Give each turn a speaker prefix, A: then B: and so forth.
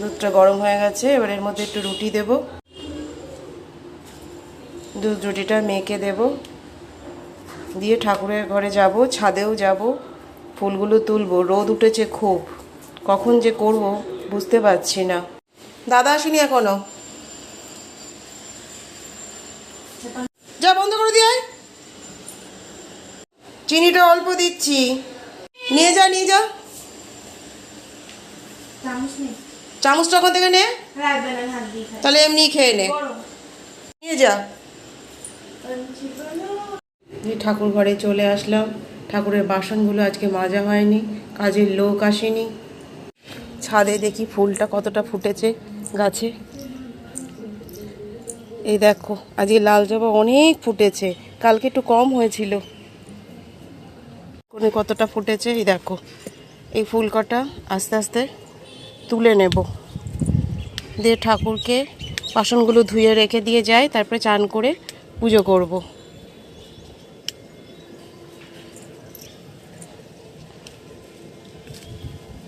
A: দুধটা গরম হয়ে গেছে, এবার এর মধ্যে একটু রুটি দেব। দুধ রুটিটা মেখে দেব। দিয়ে ঠাকুরের ঘরে যাব, ছাদেও যাব, ফুলগুলো তুলবো। রোদ উঠেছে খুব। কখন যে করব বুঝতে পারছি না। দাদা আসেনি এখনও? যা বন্ধ করে দিয়ে। চিনিটা অল্প দিচ্ছি। নিয়ে যা নিয়ে যা।
B: নেই
A: চামচটা ওখান থেকে নে।
B: খাই।
A: তাহলে এমনি খেয়ে নে। নিয়ে যা। ঠাকুর ঘরে চলে আসলাম। ঠাকুরের বাসনগুলো আজকে মাজা হয়নি কাজের লোক আসেনি। ছাদে দেখি ফুলটা কতটা ফুটেছে গাছে। এই দেখো আজকে লাল জবা অনেক ফুটেছে কালকে একটু কম হয়েছিল। কোনে কতটা ফুটেছে এই দেখো এই ফুল কটা আস্তে আস্তে তুলে নেব দিয়ে ঠাকুরকে বাসনগুলো ধুয়ে রেখে দিয়ে যাই তারপরে চান করে পুজো করব।